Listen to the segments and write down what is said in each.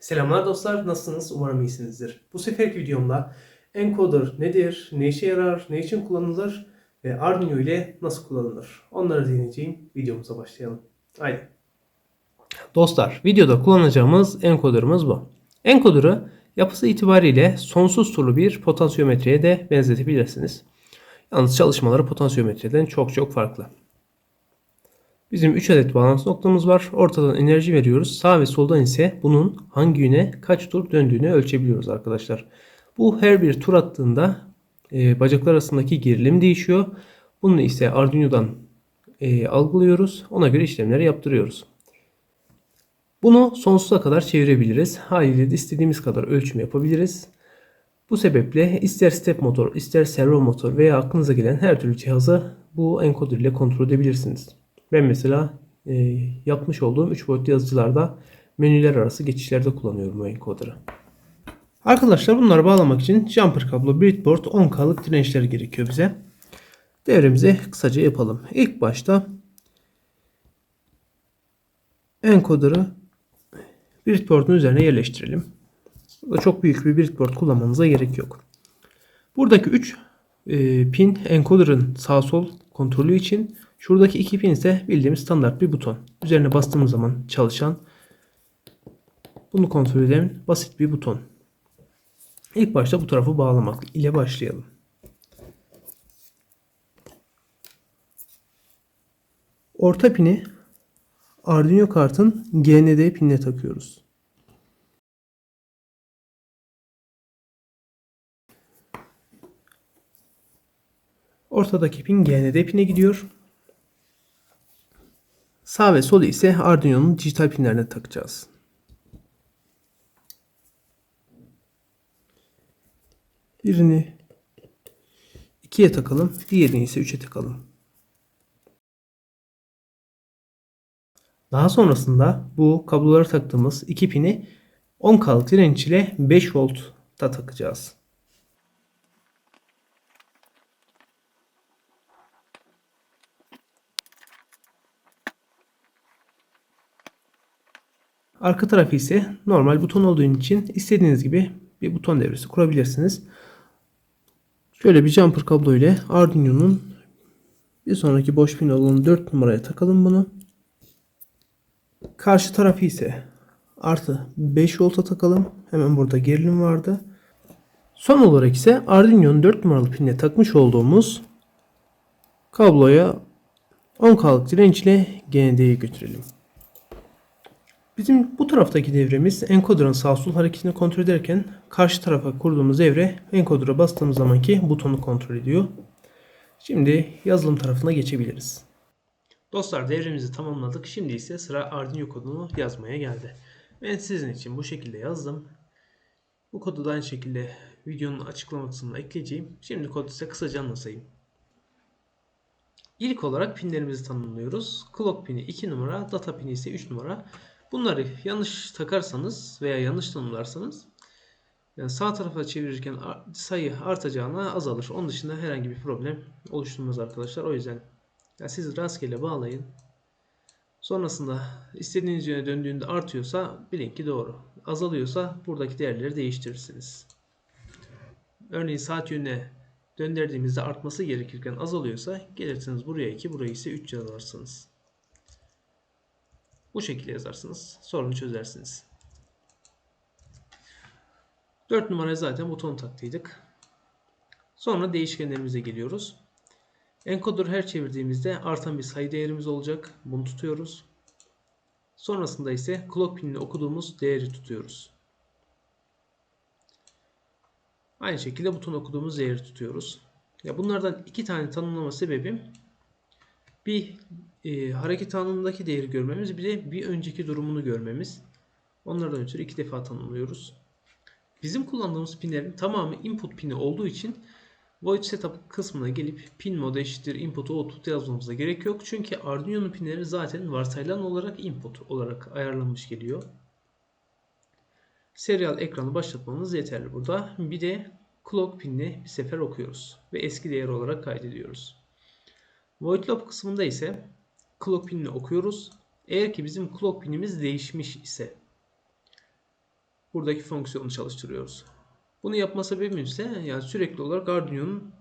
Selamlar dostlar, nasılsınız? Umarım iyisinizdir. Bu seferki videomda encoder nedir, ne işe yarar, ne için kullanılır ve Arduino ile nasıl kullanılır? Onları deneyeceğim. Videomuza başlayalım. Haydi. Dostlar, videoda kullanacağımız encoder'ımız bu. Encoder'ı yapısı itibariyle sonsuz turlu bir potansiyometreye de benzetebilirsiniz. Yalnız çalışmaları potansiyometreden çok çok farklı. Bizim 3 adet bağlantı noktamız var. Ortadan enerji veriyoruz. Sağ ve soldan ise bunun hangi yöne kaç tur döndüğünü ölçebiliyoruz arkadaşlar. Bu her bir tur attığında e, bacaklar arasındaki gerilim değişiyor. Bunu ise Arduino'dan e, algılıyoruz. Ona göre işlemleri yaptırıyoruz. Bunu sonsuza kadar çevirebiliriz. Haliyle de istediğimiz kadar ölçüm yapabiliriz. Bu sebeple ister step motor, ister servo motor veya aklınıza gelen her türlü cihazı bu encoder ile kontrol edebilirsiniz. Ben mesela e, yapmış olduğum 3 boyutlu yazıcılarda menüler arası geçişlerde kullanıyorum bu encoder'ı. Arkadaşlar bunları bağlamak için jumper kablo, breadboard, 10K'lık dirençler gerekiyor bize. Devremizi kısaca yapalım. İlk başta encoder'ı breadboard'un üzerine yerleştirelim. Burada çok büyük bir breadboard kullanmanıza gerek yok. Buradaki 3 e, pin encoder'ın sağ sol kontrolü için Şuradaki iki pin ise bildiğimiz standart bir buton. Üzerine bastığımız zaman çalışan bunu kontrol eden basit bir buton. İlk başta bu tarafı bağlamak ile başlayalım. Orta pini Arduino kartın GND pinine takıyoruz. Ortadaki pin GND pine gidiyor. Sağ ve sol ise Arduino'nun dijital pinlerine takacağız. Birini 2'ye takalım, diğerini ise 3'e takalım. Daha sonrasında bu kablolara taktığımız iki pini 10K'lık direnç ile 5 voltta takacağız. Arka tarafı ise normal buton olduğu için istediğiniz gibi bir buton devresi kurabilirsiniz. Şöyle bir jumper kablo ile Arduino'nun bir sonraki boş pin olan 4 numaraya takalım bunu. Karşı tarafı ise artı 5 volta takalım. Hemen burada gerilim vardı. Son olarak ise Arduino'nun 4 numaralı pinine takmış olduğumuz kabloya 10K'lık direnç ile GND'ye götürelim. Bizim bu taraftaki devremiz encoder'ın sağ sol hareketini kontrol ederken karşı tarafa kurduğumuz devre encoder'a bastığımız zamanki butonu kontrol ediyor. Şimdi yazılım tarafına geçebiliriz. Dostlar devremizi tamamladık. Şimdi ise sıra Arduino kodunu yazmaya geldi. Ben sizin için bu şekilde yazdım. Bu kodu da aynı şekilde videonun açıklama kısmına ekleyeceğim. Şimdi kodu size kısaca anlatayım. İlk olarak pinlerimizi tanımlıyoruz. Clock pini 2 numara, data pini ise 3 numara. Bunları yanlış takarsanız veya yanlış tanımlarsanız yani sağ tarafa çevirirken sayı artacağına azalır. Onun dışında herhangi bir problem oluşturmaz arkadaşlar. O yüzden yani siz rastgele bağlayın. Sonrasında istediğiniz yöne döndüğünde artıyorsa bilin ki doğru. Azalıyorsa buradaki değerleri değiştirirsiniz. Örneğin saat yönüne döndürdüğümüzde artması gerekirken azalıyorsa gelirsiniz buraya 2 burayı ise 3 yazarsınız. Bu şekilde yazarsınız. Sorunu çözersiniz. 4 numaraya zaten buton taktıydık. Sonra değişkenlerimize geliyoruz. Encoder her çevirdiğimizde artan bir sayı değerimiz olacak. Bunu tutuyoruz. Sonrasında ise clock pinini okuduğumuz değeri tutuyoruz. Aynı şekilde buton okuduğumuz değeri tutuyoruz. Ya bunlardan iki tane tanımlama sebebim bir e, hareket anındaki değeri görmemiz bir de bir önceki durumunu görmemiz. Onlardan ötürü iki defa tanımlıyoruz. Bizim kullandığımız pinlerin tamamı input pini olduğu için void setup kısmına gelip pin modu eşittir input output yazmamıza gerek yok. Çünkü Arduino'nun pinleri zaten varsayılan olarak input olarak ayarlanmış geliyor. Serial ekranı başlatmamız yeterli burada. Bir de clock pinini bir sefer okuyoruz ve eski değer olarak kaydediyoruz. Void loop kısmında ise clock pinini okuyoruz. Eğer ki bizim clock pinimiz değişmiş ise buradaki fonksiyonu çalıştırıyoruz. Bunu yapma sebebimiz ise yani sürekli olarak Arduino'nun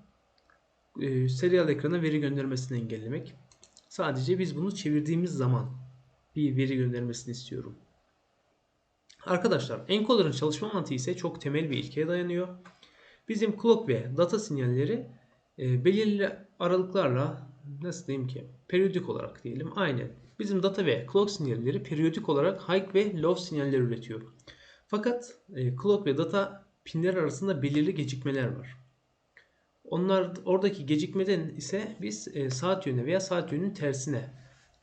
e, serial ekrana veri göndermesini engellemek. Sadece biz bunu çevirdiğimiz zaman bir veri göndermesini istiyorum. Arkadaşlar encoder'ın çalışma mantığı ise çok temel bir ilkeye dayanıyor. Bizim clock ve data sinyalleri e, belirli aralıklarla nasıl diyeyim ki periyodik olarak diyelim aynen. Bizim data ve clock sinyalleri periyodik olarak high ve low sinyaller üretiyor. Fakat e, clock ve data pinler arasında belirli gecikmeler var. Onlar oradaki gecikmeden ise biz e, saat yönüne veya saat yönünün tersine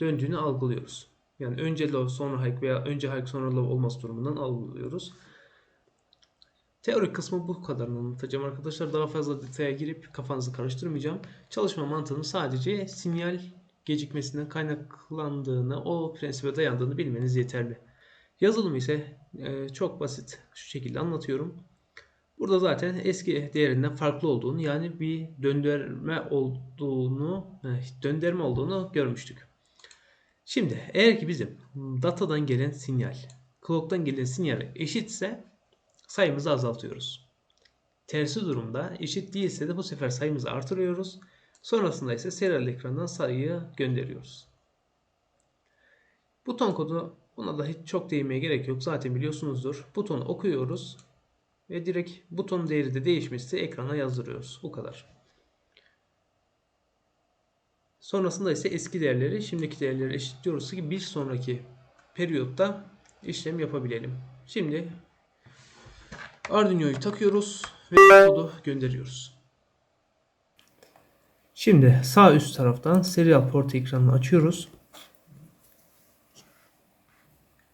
döndüğünü algılıyoruz. Yani önce low sonra high veya önce high sonra low olması durumundan algılıyoruz. Teorik kısmı bu kadar anlatacağım arkadaşlar. Daha fazla detaya girip kafanızı karıştırmayacağım. Çalışma mantığını sadece sinyal gecikmesinden kaynaklandığını, o prensibe dayandığını bilmeniz yeterli. Yazılımı ise e, çok basit şu şekilde anlatıyorum. Burada zaten eski değerinden farklı olduğunu yani bir döndürme olduğunu eh, döndürme olduğunu görmüştük. Şimdi eğer ki bizim datadan gelen sinyal clock'tan gelen sinyal eşitse sayımızı azaltıyoruz. Tersi durumda eşit değilse de bu sefer sayımızı artırıyoruz. Sonrasında ise serial ekrandan sayıyı gönderiyoruz. Buton kodu buna da hiç çok değinmeye gerek yok. Zaten biliyorsunuzdur. Butonu okuyoruz ve direkt buton değeri de değişmişse ekrana yazdırıyoruz. Bu kadar. Sonrasında ise eski değerleri şimdiki değerleri eşitliyoruz ki bir sonraki periyotta işlem yapabilelim. Şimdi Arduino'yu takıyoruz ve kodu gönderiyoruz. Şimdi sağ üst taraftan serial port ekranını açıyoruz.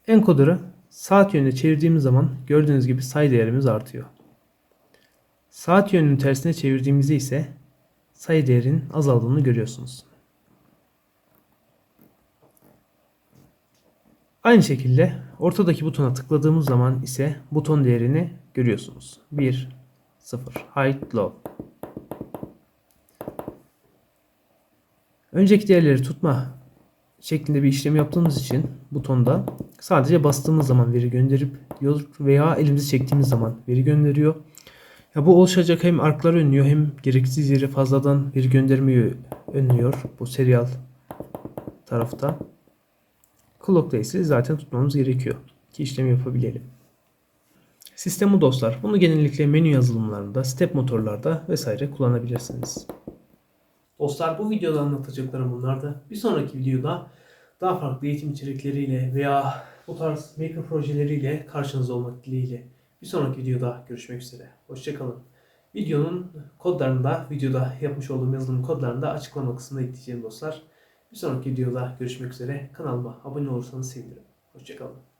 Encoder'ı saat yönüne çevirdiğimiz zaman gördüğünüz gibi sayı değerimiz artıyor. Saat yönünün tersine çevirdiğimizde ise sayı değerinin azaldığını görüyorsunuz. Aynı şekilde ortadaki butona tıkladığımız zaman ise buton değerini görüyorsunuz. 1, 0, high, low. Önceki değerleri tutma şeklinde bir işlem yaptığımız için butonda sadece bastığımız zaman veri gönderip diyor veya elimizi çektiğimiz zaman veri gönderiyor. Ya bu oluşacak hem arkları önlüyor hem gereksiz yere fazladan veri göndermeyi önlüyor bu serial tarafta. Clock'ta ise zaten tutmamız gerekiyor ki işlem yapabilelim. Sistemi dostlar. Bunu genellikle menü yazılımlarında, step motorlarda vesaire kullanabilirsiniz. Dostlar bu videoda anlatacaklarım bunlardı. Bir sonraki videoda daha farklı eğitim içerikleriyle veya bu tarz maker projeleriyle karşınızda olmak dileğiyle. Bir sonraki videoda görüşmek üzere. Hoşçakalın. Videonun kodlarını da videoda yapmış olduğum yazılım kodlarını da açıklama kısmına ekleyeceğim dostlar. Bir sonraki videoda görüşmek üzere. Kanalıma abone olursanız sevinirim. Hoşçakalın.